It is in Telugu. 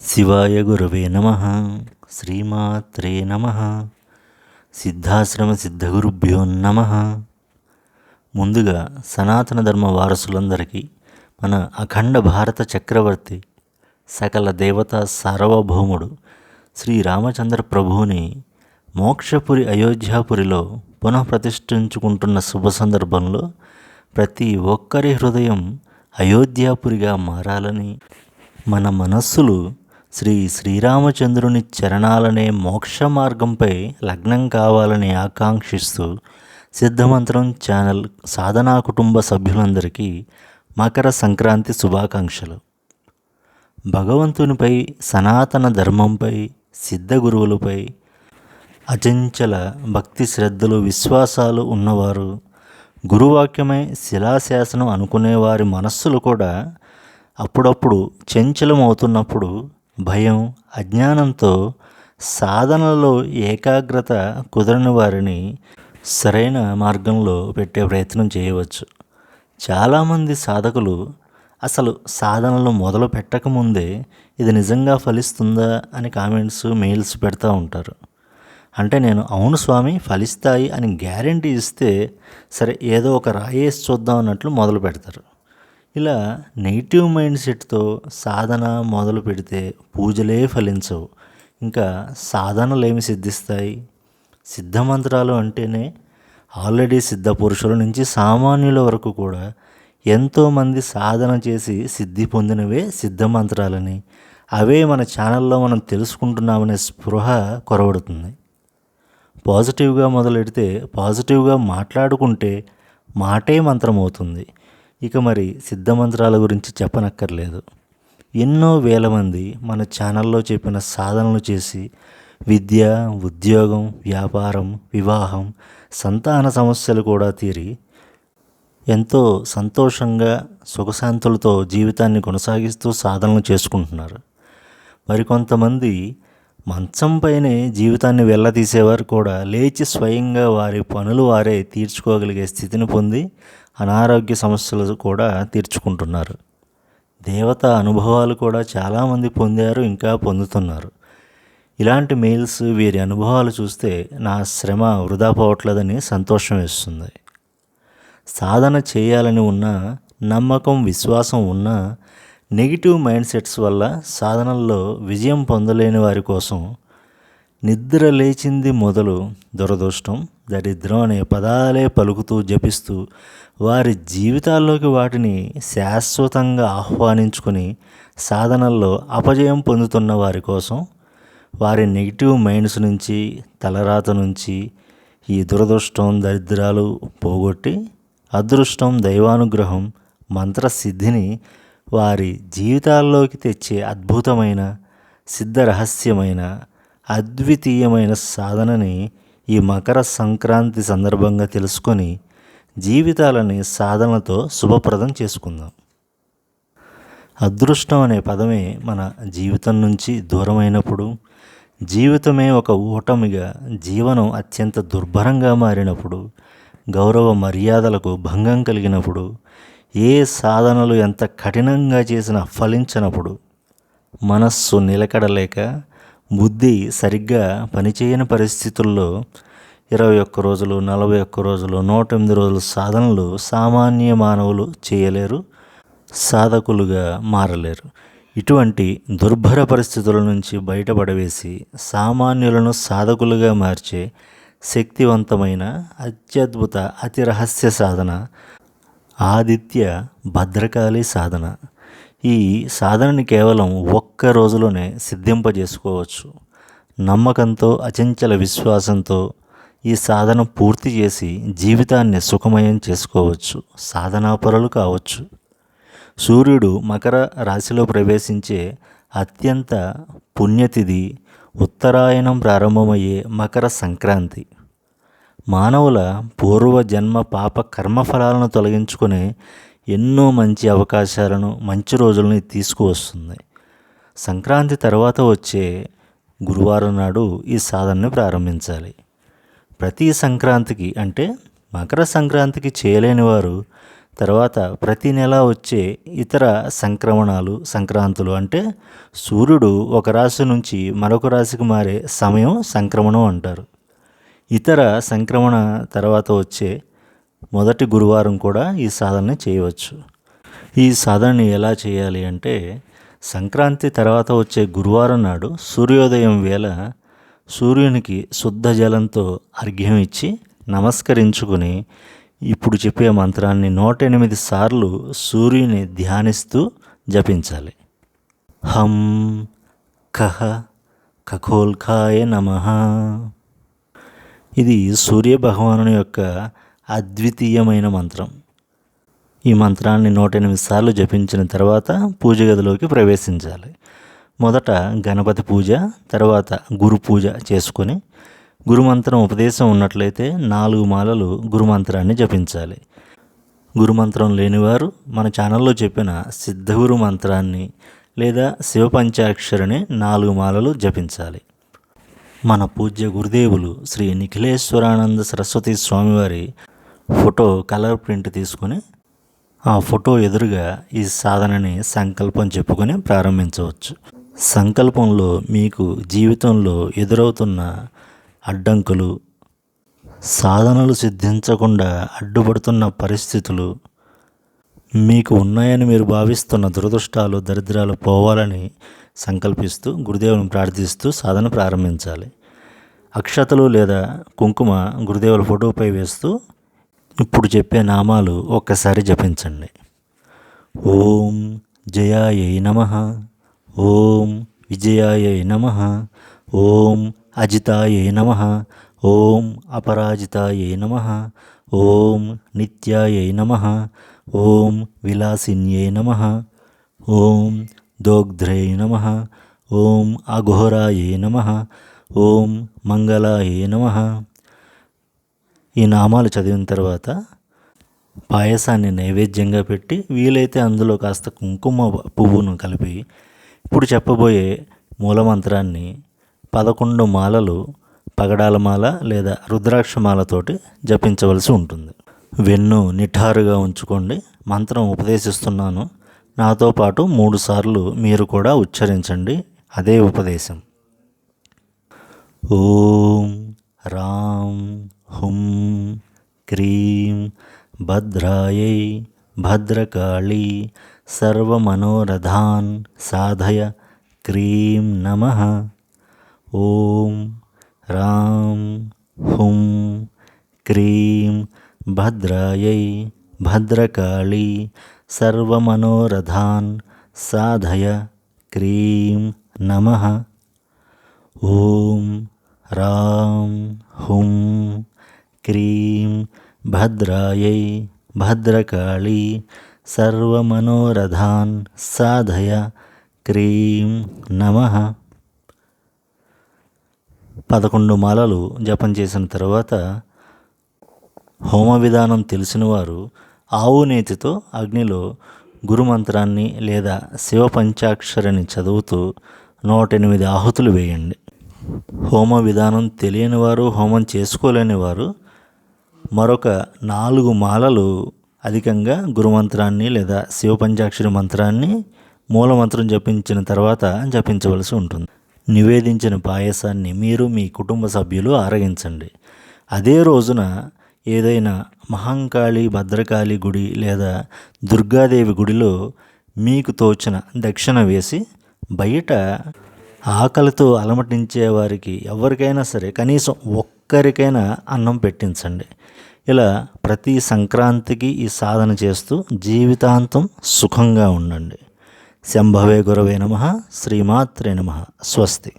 శివాయ గురవే నమ. శ్రీమాత్రే నమ. సిద్ధాశ్రమ సిద్ధగురుభ్యో నమ. ముందుగా సనాతన ధర్మ వారసులందరికీ మన అఖండ భారత చక్రవర్తి సకల దేవత సార్వభౌముడు శ్రీ రామచంద్ర ప్రభువుని మోక్షపురి అయోధ్యాపురిలో పునఃప్రతిష్ఠించుకుంటున్న శుభ సందర్భంలో ప్రతి ఒక్కరి హృదయం అయోధ్యాపురిగా మారాలని మన మనస్సులు శ్రీ శ్రీరామచంద్రుని చరణాలనే మోక్ష మార్గంపై లగ్నం కావాలని ఆకాంక్షిస్తూ సిద్ధమంత్రం ఛానల్ సాధనా కుటుంబ సభ్యులందరికీ మకర సంక్రాంతి శుభాకాంక్షలు. భగవంతునిపై సనాతన ధర్మంపై సిద్ధ గురువులపై అచంచల భక్తి శ్రద్ధలు విశ్వాసాలు ఉన్నవారు గురువాక్యమే శిలాశాసనం అనుకునేవారి మనస్సులు కూడా అప్పుడప్పుడు చంచలమవుతున్నప్పుడు భయం అజ్ఞానంతో సాధనలో ఏకాగ్రత కుదరని వారిని సరైన మార్గంలో పెట్టే ప్రయత్నం చేయవచ్చు. చాలామంది సాధకులు అసలు సాధనలు మొదలు పెట్టకముందే ఇది నిజంగా ఫలిస్తుందా అని కామెంట్స్ మెయిల్స్ పెడతా ఉంటారు. అంటే నేను అవును స్వామి ఫలిస్తాయి అని గ్యారంటీ ఇస్తే సరే ఏదో ఒక రాయేసి చూద్దాం అన్నట్లు మొదలు పెడతారు. ఇలా నెగిటివ్ మైండ్ సెట్తో సాధన మొదలు పెడితే పూజలే ఫలించవు. ఇంకా సాధనలు ఏమి సిద్ధిస్తాయి? సిద్ధమంత్రాలు అంటేనే ఆల్రెడీ సిద్ధ పురుషుల నుంచి సామాన్యుల వరకు కూడా ఎంతోమంది సాధన చేసి సిద్ధి పొందినవే సిద్ధమంత్రాలని. అవే మన ఛానల్లో మనం తెలుసుకుంటున్నామనే స్పృహ కొరవడుతుంది. పాజిటివ్గా మొదలెడితే పాజిటివ్గా మాట్లాడుకుంటే మాటే మంత్రం అవుతుంది ఇక మరి సిద్ధమంత్రాల గురించి చెప్పనక్కర్లేదు. ఎన్నో వేల మంది మన ఛానల్లో చెప్పిన సాధనలు చేసి విద్య ఉద్యోగం వ్యాపారం వివాహం సంతాన సమస్యలు కూడా తీరి ఎంతో సంతోషంగా సుఖశాంతులతో జీవితాన్ని కొనసాగిస్తూ సాధనలు చేసుకుంటున్నారు. మరికొంతమంది మంచంపైనే జీవితాన్ని వెళ్ళదీసేవారు కూడా లేచి స్వయంగా వారి పనులు వారే తీర్చుకోగలిగే స్థితిని పొంది అనారోగ్య సమస్యలు కూడా తీర్చుకుంటున్నారు. దేవత అనుభవాలు కూడా చాలామంది పొందారు ఇంకా పొందుతున్నారు. ఇలాంటి మెయిల్స్ వీరి అనుభవాలు చూస్తే నా శ్రమ వృధా పోవట్లేదని సంతోషం వేస్తుంది. సాధన చేయాలని ఉన్న నమ్మకం విశ్వాసం ఉన్న నెగిటివ్ మైండ్ సెట్స్ వల్ల సాధనల్లో విజయం పొందలేని వారి కోసం నిద్ర లేచింది మొదలు దురదృష్టం. దరిద్రం అనే పదాలే పలుకుతూ జపిస్తూ వారి జీవితాల్లోకి వాటిని శాశ్వతంగా ఆహ్వానించుకొని సాధనల్లో అపజయం పొందుతున్న వారి కోసం వారి నెగిటివ్ మైండ్స్ నుంచి తలరాత నుంచి ఈ దురదృష్టం దరిద్రాలు పోగొట్టి అదృష్టం దైవానుగ్రహం మంత్రసిద్ధిని వారి జీవితాల్లోకి తెచ్చే అద్భుతమైన సిద్ధ రహస్యమైన అద్వితీయమైన సాధనని ఈ మకర సంక్రాంతి సందర్భంగా తెలుసుకొని జీవితాలని సాధనతో శుభప్రదం చేసుకుందాం. అదృష్టం అనే పదమే మన జీవితం నుంచి దూరమైనప్పుడు జీవితమే ఒక ఓటమిగా జీవనం అత్యంత దుర్భరంగా మారినప్పుడు గౌరవ మర్యాదలకు భంగం కలిగినప్పుడు ఏ సాధనలు ఎంత కఠినంగా చేసినా ఫలించనప్పుడు మనస్సు నిలకడలేక బుద్ధి సరిగ్గా పనిచేయని పరిస్థితుల్లో ఇరవై ఒక్క రోజులు నలభై ఒక్క రోజులు నూట ఎనిమిది రోజులు సాధనలు సామాన్య మానవులు చేయలేరు సాధకులుగా మారలేరు. ఇటువంటి దుర్భర పరిస్థితుల నుంచి బయటపడవేసి సామాన్యులను సాధకులుగా మార్చే శక్తివంతమైన అత్యద్భుత అతి రహస్య సాధన ఆదిత్య భద్రకాళి సాధన. ఈ సాధనని కేవలం ఒక్క రోజులోనే సిద్ధింపజేసుకోవచ్చు. నమ్మకంతో అచంచల విశ్వాసంతో ఈ సాధన పూర్తి చేసి జీవితాన్ని సుఖమయం చేసుకోవచ్చు. సాధనాపరులు కావచ్చు. సూర్యుడు మకర రాశిలో ప్రవేశించే అత్యంత పుణ్యతిథి ఉత్తరాయణం ప్రారంభమయ్యే మకర సంక్రాంతి. మానవుల పూర్వ జన్మ పాప కర్మఫలాలను తొలగించుకునే ఎన్నో మంచి అవకాశాలను మంచి రోజులని తీసుకువస్తుంది. సంక్రాంతి తర్వాత వచ్చే గురువారం నాడు ఈ సాధనని ప్రారంభించాలి. ప్రతి సంక్రాంతికి అంటే మకర సంక్రాంతికి చేయలేని వారు తర్వాత ప్రతి నెల వచ్చే ఇతర సంక్రమణాలు సంక్రాంతులు అంటే సూర్యుడు ఒక రాశి నుంచి మరొక రాశికి మారే సమయం సంక్రమణం అంటారు. ఇతర సంక్రమణ తర్వాత వచ్చే మొదటి గురువారం కూడా ఈ సాధనని చేయవచ్చు. ఈ సాధనని ఎలా చేయాలి అంటే సంక్రాంతి తర్వాత వచ్చే గురువారం నాడు సూర్యోదయం వేళ సూర్యునికి శుద్ధ జలంతో అర్ఘ్యం ఇచ్చి నమస్కరించుకుని ఇప్పుడు చెప్పే మంత్రాన్ని నూట ఎనిమిది సార్లు సూర్యుని ధ్యానిస్తూ జపించాలి. హం కహ ఖగోల్కాయ నమ. ఇది సూర్య భగవాను యొక్క అద్వితీయమైన మంత్రం. ఈ మంత్రాన్ని నూట ఎనిమిది సార్లు జపించిన తర్వాత పూజ గదిలోకి ప్రవేశించాలి. మొదట గణపతి పూజ తర్వాత గురు పూజ చేసుకొని గురుమంత్రం ఉపదేశం ఉన్నట్లయితే నాలుగు మాలలు గురుమంత్రాన్ని జపించాలి. గురుమంత్రం లేనివారు మన ఛానల్లో చెప్పిన సిద్ధగురు మంత్రాన్ని లేదా శివపంచాక్షరిని నాలుగు మాలలు జపించాలి. మన పూజ్య గురుదేవులు శ్రీ నిఖిలేశ్వరానంద సరస్వతి స్వామివారి ఫోటో కలర్ ప్రింట్ తీసుకొని ఆ ఫోటో ఎదురుగా ఈ సాధనని సంకల్పం చెప్పుకొని ప్రారంభించవచ్చు. సంకల్పంలో మీకు జీవితంలో ఎదురవుతున్న అడ్డంకులు సాధనలు సిద్ధించకుండా అడ్డుపడుతున్న పరిస్థితులు మీకు ఉన్నాయని మీరు భావిస్తున్న దురదృష్టాలు దరిద్రాలు పోవాలని సంకల్పిస్తూ గురుదేవుని ప్రార్థిస్తూ సాధన ప్రారంభించాలి. అక్షతలు లేదా కుంకుమ గురుదేవుల ఫోటోపై వేస్తూ ఇప్పుడు చెప్పే నామాలు ఒక్కసారి జపించండి. ఓం జయాయ నమ. ఓం విజయాయై నమ. ఓం అజితాయ నమ. ఓం అపరాజితాయ నమ. ఓం నిత్యాయై నమ. ఓం విలాసిన్యై నమ. ఓం దోగ్ధ్రై నమ. ఓం అఘోరాయ నమ. ఓం మంగళాయ నమ. ఈ నామాలు చదివిన తర్వాత పాయసాన్ని నైవేద్యంగా పెట్టి వీలైతే అందులో కాస్త కుంకుమ పువ్వును కలిపి ఇప్పుడు చెప్పబోయే మూలమంత్రాన్ని పదకొండు మాలలు పగడాల మాల లేదా రుద్రాక్ష మాలతోటి జపించవలసి ఉంటుంది. వెన్ను నిఠారుగా ఉంచుకోండి. మంత్రం ఉపదేశిస్తున్నాను. నాతో పాటు మూడు సార్లు మీరు కూడా ఉచ్చరించండి. అదే ఉపదేశం. ఓం రామ్ हुं। क्रीं। भद्रायै भद्रकाळी सर्वमनोरथान् साधय क्रीं नमः। ॐ रां। हुं। क्रीं। भद्रायै भद्रकाळी सर्वमनोरथान् साधय क्रीं नमः। ॐ रां। हुं। క్రీం భద్రాయై భద్రకాళీ సర్వమనోరథాన్ సాధయ క్రీం నమ పదకొండు మాలలు జపం చేసిన తర్వాత హోమ విధానం తెలిసిన వారు ఆవు నేతితో అగ్నిలో గురుమంత్రాన్ని లేదా శివ పంచాక్షరిని చదువుతూ నూట ఎనిమిది ఆహుతులు వేయండి. హోమ విధానం తెలియని వారు హోమం చేసుకోలేని వారు మరొక నాలుగు మాలలు అధికంగా గురుమంత్రాన్ని లేదా శివ పంచాక్షరి మంత్రాన్ని మూలమంత్రం జపించిన తర్వాత జపించవలసి ఉంటుంది. నివేదించిన పాయసాన్ని మీరు మీ కుటుంబ సభ్యులు ఆరగించండి. అదే రోజున ఏదైనా మహంకాళి భద్రకాళి గుడి లేదా దుర్గాదేవి గుడిలో మీకు తోచిన దక్షిణ వేసి బయట ఆకలితో అలమటించే వారికి ఎవరికైనా సరే కనీసం ఒక్కరికైనా అన్నం పెట్టించండి. ఇలా ప్రతి సంక్రాంతికి ఈ సాధన చేస్తూ జీవితాంతం సుఖంగా ఉండండి. శంభవే గురవే నమ. శ్రీమాత్రే నమ. స్వస్తి.